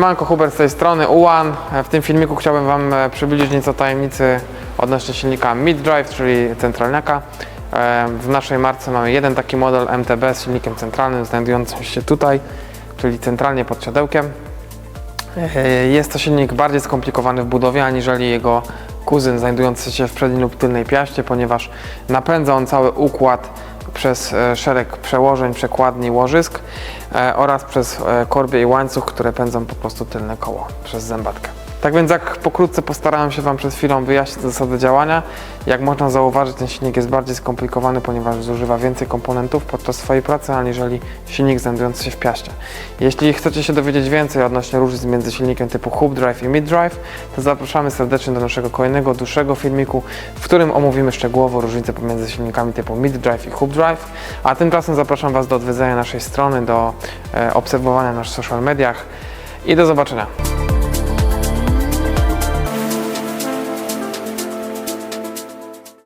Siemanko, Hubert z tej strony UAN. W tym filmiku chciałbym Wam e, przybliżyć nieco tajemnicy odnośnie silnika mid-drive, czyli centralniaka. E, W naszej marce mamy jeden taki model MTB z silnikiem centralnym znajdującym się tutaj, czyli centralnie pod siodełkiem. E, Jest to silnik bardziej skomplikowany w budowie aniżeli jego kuzyn znajdujący się w przedniej lub tylnej piaście, ponieważ napędza on cały układ przez e, szereg przełożeń, przekładni, łożysk e, oraz przez e, korbie i łańcuch, które pędzą po prostu tylne koło przez zębatkę. Tak więc jak pokrótce postarałem się Wam przed chwilą wyjaśnić zasady działania, jak można zauważyć ten silnik jest bardziej skomplikowany, ponieważ zużywa więcej komponentów podczas swojej pracy aniżeli silnik znajdujący się w piaście. Jeśli chcecie się dowiedzieć więcej odnośnie różnic między silnikiem typu hub drive i mid drive, to zapraszamy serdecznie do naszego kolejnego, dłuższego filmiku, w którym omówimy szczegółowo różnice pomiędzy silnikami typu mid drive i hub drive, a tymczasem zapraszam Was do odwiedzenia naszej strony, do e, obserwowania nas w social mediach i do zobaczenia.